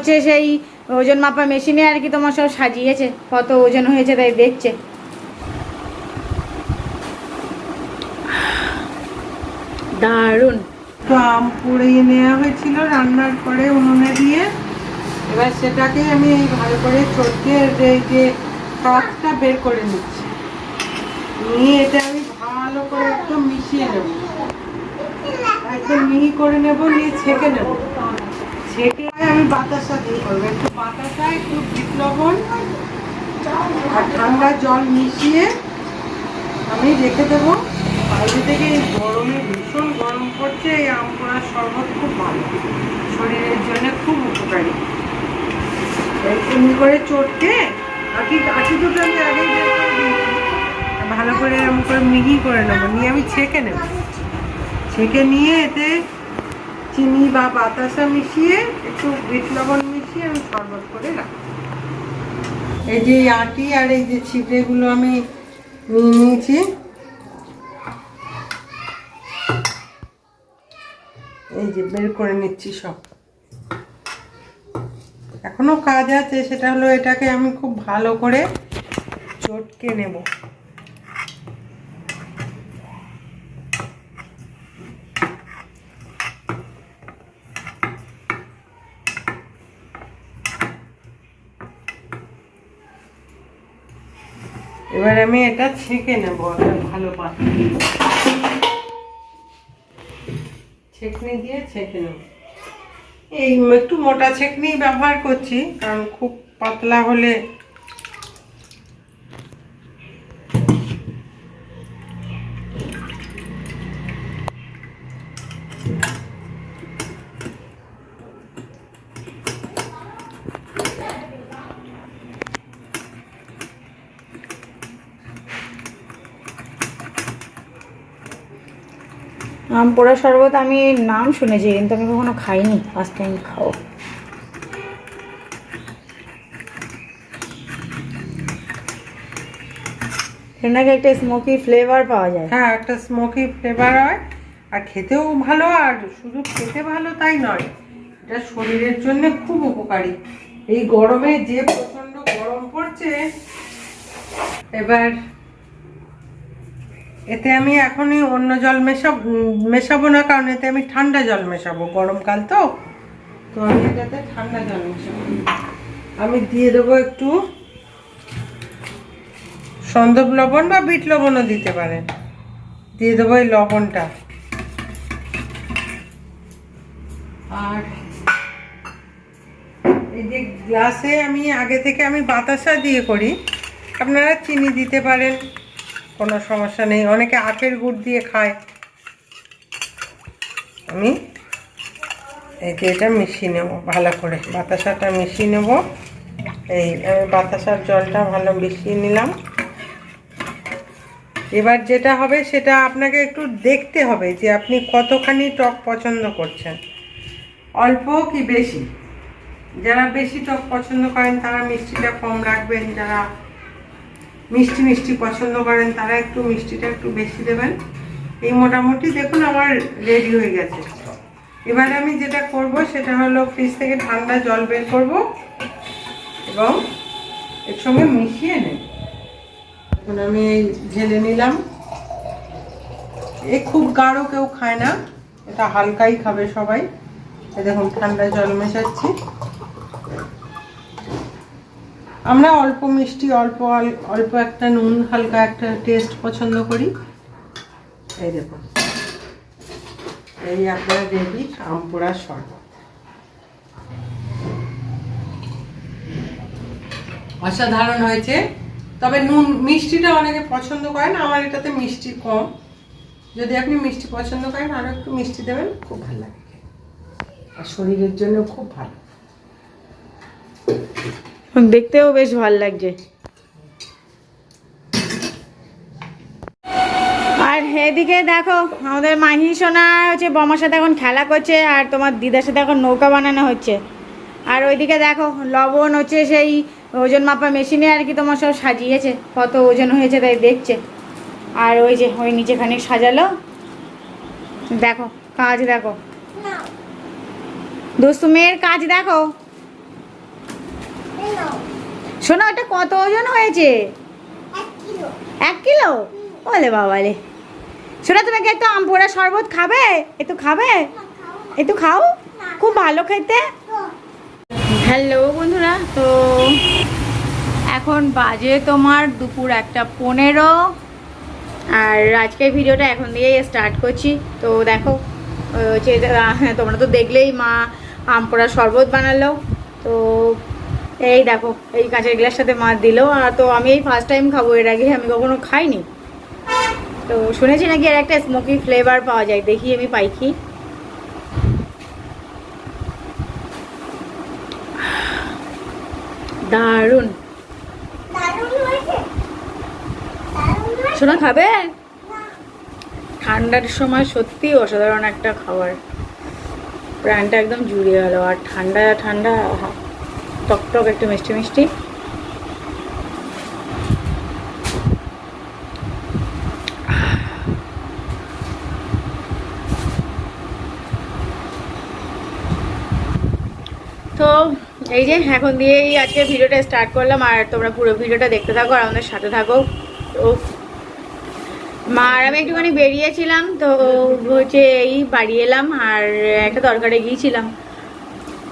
হচ্ছে সেই ওজন মাপা মেশিনে আর কি তোমার সব সাজিয়েছে কত ওজন হয়েছে তাই দেখছে। দারুণ। তো আম পুড়িয়ে নেওয়া হয়েছিল রান্নার পরে উনুনে দিয়ে। এবার সেটাকে আমি এই ভালো করে চটকে এই যে টকটা বের করে নিচ্ছি। নিয়ে এটা আমি ভালো করে একদম মিশিয়ে নেব। একদম মিহি করে নেব নিয়ে ছেঁকে নেব। আমি বাতাসা দিয়ে করব। একটু বাতাসা একটু বিট লবণ আর ঠান্ডা জল মিশিয়ে আমি রেখে দেবো। বাইরে থেকে এই গরমে ভীষণ গরম পড়ছে, এই আম পোড়ার শরবত খুব ভালো। শরীরের জন্য খুব উপকারী। এমনি করে চটকে আটি আটি দুটো আমি আগেই ভালো করে এরকম করে মিহি করে নেব, নিয়ে আমি ছেঁকে নেব। ছেঁকে নিয়ে এতে চিনি বা বাতাসা মিশিয়ে, একটু বিট লবণ মিশিয়ে আমি শরবত করে রাখব এই যে আটি আর এই যে ছিপড়েগুলো আমি নিয়ে নিয়েছি। এই যে বের করে নিচ্ছি সব। এখনও কাজ আছে, সেটা হলো এটাকে আমি খুব ভালো করে চটকে নেব। এবার আমি এটা ছেঁকে নেব, একটা ভালো পাত্র। ছেঁকনি দিয়ে ছেঁকে নেব। এই একটু মোটা ছেঁকনি ব্যবহার করছি, কারণ খুব পাতলা হলে আম পোড়া শরবত আমি নাম শুনেছি, কিন্তু আমি কখনো খাইনি ফার্স্ট টাইম খাও। এর নাকি একটা স্মোকি ফ্লেভার পাওয়া যায়। হ্যাঁ একটা স্মোকি ফ্লেভার হয়, আর খেতেও ভালো, আর শুধু খেতে ভালো তাই নয়, এটা শরীরের জন্য খুব উপকারী। এই গরমে যে প্রচণ্ড গরম পড়ছে, এবার এতে আমি এখনই অন্য জল মেশাব, মেশাবো না, কারণ এতে আমি ঠান্ডা জল মেশাবো, গরমকাল তো। তো আমি এটাতে ঠান্ডা জল মেশাবো। আমি দিয়ে দেবো একটু সন্দব লবণ বা বিট লবণও দিতে পারেন দিয়ে দেবো এই লবণটা। আর এই যে গ্লাসে আমি আগে থেকে আমি বাতাসা দিয়ে করি। আপনারা চিনি দিতে পারেন। কোনো সমস্যা নেই। অনেকে আখের গুড় দিয়ে খায়। আমি এই যে এটা মিশিয়ে নেব ভালো করে। বাতাসাটা মিশিয়ে নেব। এই, আমি বাতাসার জলটা ভালো মিশিয়ে নিলাম। এবার যেটা হবে সেটা আপনাকে একটু দেখতে হবে যে আপনি কতখানি টক পছন্দ করছেন। অল্প কি বেশি? যারা বেশি টক পছন্দ করেন তারা মিষ্টিটা কম রাখবেন, যারা মিষ্টি মিষ্টি পছন্দ করেন, তারা একটু মিষ্টিটা একটু বেশি দেবেন। এই মোটামুটি দেখুন আমার রেডি হয়ে গেছে। এবার আমি যেটা করব, সেটা হলো ফ্রিজ থেকে ঠান্ডা জল বের করব এবং এর সঙ্গে মিশিয়ে নেব। এখন আমি এই ঢেলে নিলাম। এ খুব গাঢ় কেউ খায় না, এটা হালকাই খাবে সবাই। দেখুন, ঠান্ডা জল মেশাচ্ছি। আমরা অল্প মিষ্টি, অল্প অল- অল্প একটা নুন, হালকা একটা টেস্ট পছন্দ করি। এই দেখুন এই আপনার রেডি আমপুরা শরবত। অসাধারণ হয়েছে। তবে নুন, মিষ্টিটা অনেকে পছন্দ করেন, আমার এটাতে মিষ্টি কম। যদি আপনি মিষ্টি পছন্দ করেন আরও একটু মিষ্টি দেবেন, খুব ভালো লাগে আর শরীরের জন্য খুব ভালো। দেখতেও বেশ ভালো লাগছে। আর এদিকে দেখো আমাদের মাহি সোনা হচ্ছে বমার সাথে এখন খেলা করছে আর তোমার দিদার সাথে এখন নৌকা বানানো হচ্ছে। আর ওইদিকে দেখো লবণ হচ্ছে সেই ওজন মাপা মেশিনে আর কি তোমার সব সাজিয়েছে কত ওজন হয়েছে তাই দেখছে। আর ওই যে ওই নিচে খানিক সাজালো। দেখো কাজ দেখো। দোস্তু মেয়ের কাজ দেখো। শোনো এটা কত ওজন হয়েছে? এক কিলো। বলে বাবালে শোনো তুমি কি একটু আম পোড়া শরবত খাবে? একটু খাবে? একটু খাও? খুব। ভালো খেতে। হ্যালো বন্ধুরা তো এখন বাজে তোমার দুপুর একটা পনেরো। আর আজকের ভিডিওটা এখন দিয়েই স্টার্ট করছি। তো দেখো হচ্ছে আহ, তোমরা তো দেখলেই মা আম পোড়া শরবত বানালো। তো এই দেখো, এই কাঁচের গ্লাস সাথে মা দিলো, আর তো আমি এই ফার্স্ট টাইম খাব, এর আগে আমি কখনো খাইনি। তো শুনেছি নাকি আর একটা স্মোকি ফ্লেভার পাওয়া যায়, দেখি আমি পাই কি। দারুণ। শোনা খাবে? ঠান্ডার সময় সত্যি অসাধারণ একটা খাবার। প্রাণটা একদম জুড়িয়ে গেল, আর ঠান্ডা ঠান্ডা টক টক, একটু মিষ্টি মিষ্টি। তো এই যে এখন দিয়েই আজকে ভিডিওটা স্টার্ট করলাম, আর তোমরা পুরো ভিডিওটা দেখতে থাকো আর আমাদের সাথে থাকো। তো মা আর আমি একটুখানি বেরিয়েছিলাম, তো হচ্ছে এই বাড়ি এলাম, আর একটা দরকারে গিয়েছিলাম।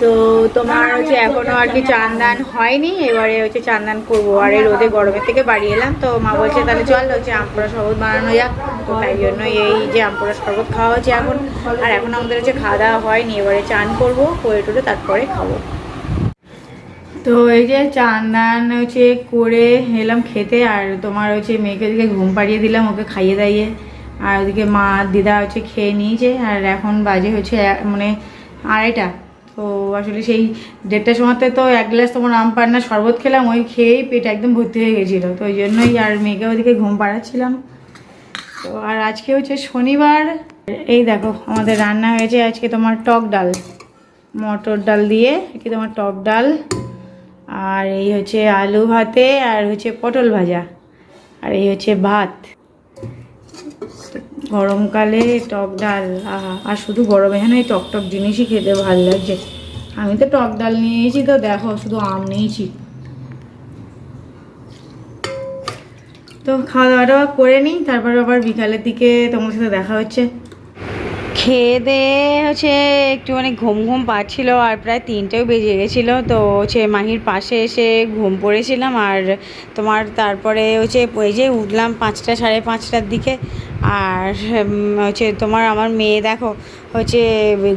তো তোমার হচ্ছে এখনও আর কি চান্দান হয়নি, এবারে হচ্ছে চান্দান করব। আর এই রোদে গরমের থেকে বাড়ি এলাম, তো মা বলছে, তাহলে চল হচ্ছে আমপোড়া শরবত বানানো যাক। তো তাই জন্য এই যে আমপোড়া শরবত খাওয়া হচ্ছে এখন। আর এখন আমাদের হচ্ছে খাওয়া দাওয়া হয়নি, এবারে চান করব, করে টোরে তারপরে খাব। তো এই যে চান্দান হচ্ছে করে এলাম খেতে, আর তোমার হচ্ছে মেয়েকে ওদিকে ঘুম পাড়িয়ে দিলাম, ওকে খাইয়ে দাইয়ে। আর ওদিকে মা, দিদা হচ্ছে খেয়ে নিয়েছে, আর এখন বাজে হচ্ছে মানে আড়াইটা। তো আসলে সেই দেড়টার সময়তে তো এক গ্লাস তোমার আম পান্না শরবত খেলাম, ওই খেয়েই পেট একদম ভর্তি হয়ে গেছিল। তো ওই জন্যই আর মেয়েকে ওদিকে ঘুম পাড়াচ্ছিলাম। তো আর আজকে হচ্ছে শনিবার। এই দেখো, আমাদের রান্না হয়েছে আজকে তোমার টক ডাল। মটর ডাল দিয়ে কি তোমার টক ডাল, আর এই হচ্ছে আলু ভাতে, আর হচ্ছে পটল ভাজা, আর এই হচ্ছে ভাত। গরমকালে টক ডাল আর শুধু গরমে এখানে এই টক টক জিনিসই খেতে ভালো লাগছে। আমি তো টক ডাল নিয়েছি তো, দেখো, শুধু আম নিয়েছি। তো খাওয়া দাওয়াটা করে নিই, তারপর আবার বিকালের দিকে তোমার সাথে দেখা হচ্ছে। খেয়ে দেয়ে হচ্ছে একটুখানি ঘুম ঘুম পাচ্ছিল আর প্রায় তিনটেও বেজে গেছিল। তো হচ্ছে মাহির পাশে এসে ঘুম পড়েছিলাম আর তোমার তারপরে হচ্ছে ওই যে উঠলাম পাঁচটা, সাড়ে পাঁচটার দিকে আর হচ্ছে তোমার আমার মেয়ে দেখো হচ্ছে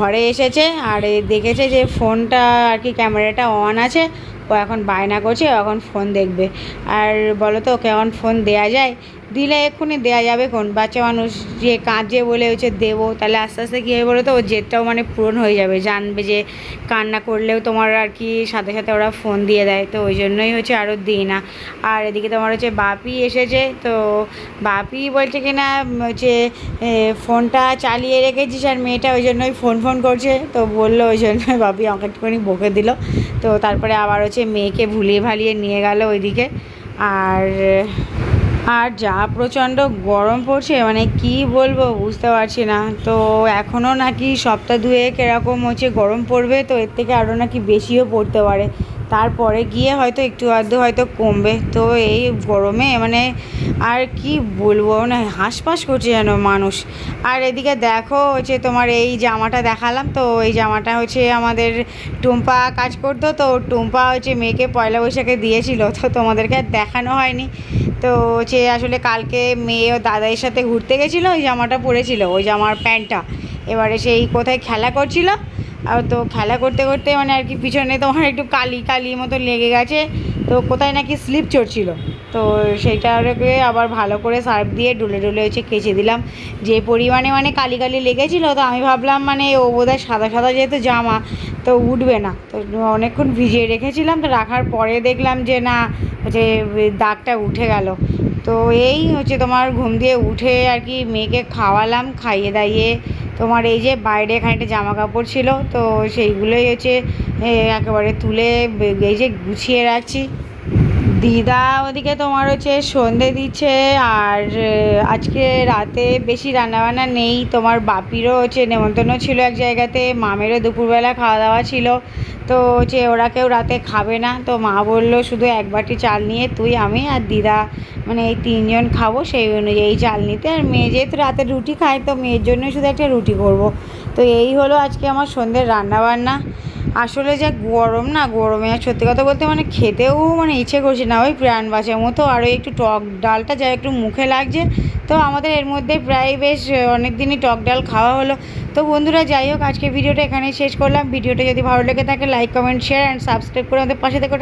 ঘরে এসেছে আর দেখেছে যে ফোনটা আর কি ক্যামেরাটা অন আছে। ও এখন বায়না করছে এখন ফোন দেখবে। আর বলো তো কেমন ফোন দেয়া যায়? দিলে এক্ষুনি দেওয়া যাবে কোন? বাচ্চা মানুষ যে কাঁদছে বলে হচ্ছে দেবো, তাহলে আস্তে আস্তে কী হবে বলো তো ওর জেদটাও মানে পূরণ হয়ে যাবে। জানবে যে কান্না করলেও তোমার আর কি সাথে সাথে ওরা ফোন দিয়ে দেয়। তো ওই জন্যই হচ্ছে আরও দিই না। আর এদিকে তোমার হচ্ছে বাপি এসেছে। তো বাপি বলছে কি না হচ্ছে ফোনটা চালিয়ে রেখেছিস আর মেয়েটা ওই জন্যই ফোন ফোন করছে। তো বলল ওই জন্যই বাপি আমাকে একটুখানি বকে দিল। তো তারপরে আবার হচ্ছে মেয়েকে ভুলিয়ে ভালিয়ে নিয়ে গেল ওইদিকে। আর আর যা প্রচণ্ড গরম পড়ছে মানে কি বলব বুঝতে পারছি না। তো এখনও নাকি সপ্তাহ দুয়েক এরকম হচ্ছে গরম পড়বে, তো এর থেকে আরও নাকি বেশিও পড়তে পারে। তারপরে গিয়ে হয়তো একটু আধটু হয়তো কমবে। তো এই গরমে মানে আর কি বলব মানে হাঁসফাঁস করছে যেন মানুষ। আর এদিকে দেখো হচ্ছে তোমার এই জামাটা দেখালাম, তো এই জামাটা হচ্ছে আমাদের টুম্পা কাজ করতো, তো টুম্পা হচ্ছে মেয়েকে পয়লা বৈশাখে দিয়েছিল, তো তোমাদেরকে আর দেখানো হয়নি। তো হচ্ছে আসলে কালকে মেয়ে ও দাদাইয়ের সাথে ঘুরতে গেছিল, ওই জামাটা পরেছিল, ওই জামার প্যান্টটা। এবারে সেই কোথায় খেলা করছিল আর তো খেলা করতে করতে মানে আর কি পিছনে তোমার একটু কালি কালি মতো লেগে গেছে। তো কোথায় নাকি স্লিপ চড়ছিল। তো সেইটাকে আবার ভালো করে সার্ফ দিয়ে ডুলে ডুলে হচ্ছে কেচে দিলাম। যে পরিমাণে মানে কালি কালি লেগেছিলো, তো আমি ভাবলাম মানে ও বোধহয় সাদা সাদা যেহেতু জামা, তো উঠবে না। তো অনেকক্ষণ ভিজিয়ে রেখেছিলাম, তো রাখার পরে দেখলাম যে না, হচ্ছে দাগটা উঠে গেল। তো এই হচ্ছে তোমার ঘুম দিয়ে উঠে আর কি মেয়েকে খাওয়ালাম, খাইয়ে দাইয়ে তোমার এই যে বাইরে খানিকটা জামা কাপড় ছিল, তো সেইগুলোই হচ্ছে একেবারে তুলে এই যে গুছিয়ে রাখছি। দিদা, ওদিকে তোমার হচ্ছে সন্ধে দিচ্ছে, আর আজকে রাতে বেশি রান্নাবান্না নেই। তোমার বাপিরও হচ্ছে নেমন্তন্ন ছিল এক জায়গাতে, মামেরও দুপুরবেলা খাওয়া দাওয়া ছিল। তো হচ্ছে ওরা কেউ রাতে খাবে না। তো মা বলল, শুধু এক বাটি চাল নিয়ে তুই, আমি আর দিদা মানে এই তিনজন খাব সেই অনুযায়ী চাল নিতে। আর মেয়ে যেহেতু রাতে রুটি খায়, তো মেয়ের জন্য শুধু একটা রুটি করব। তো এই হলো আজকে আমার সন্ধ্যের রান্নাবান্না। আসলে যা গরম না, গরমে আর সত্যি কথা বলতে মানে খেতেও মানে ইচ্ছে করছে না। ওই প্রাণ বাঁচার মতো আর ওই একটু টক ডালটা যা একটু মুখে লাগছে। তো আমাদের এর মধ্যে প্রায় বেশ অনেক দিনই টক ডাল খাওয়া হলো। তো বন্ধুরা যাই হোক আজকে ভিডিওটা এখানেই শেষ করলাম। ভিডিওটা যদি ভালো লেগে থাকে like comment share and subscribe করে আমাদের পাশে থেকে।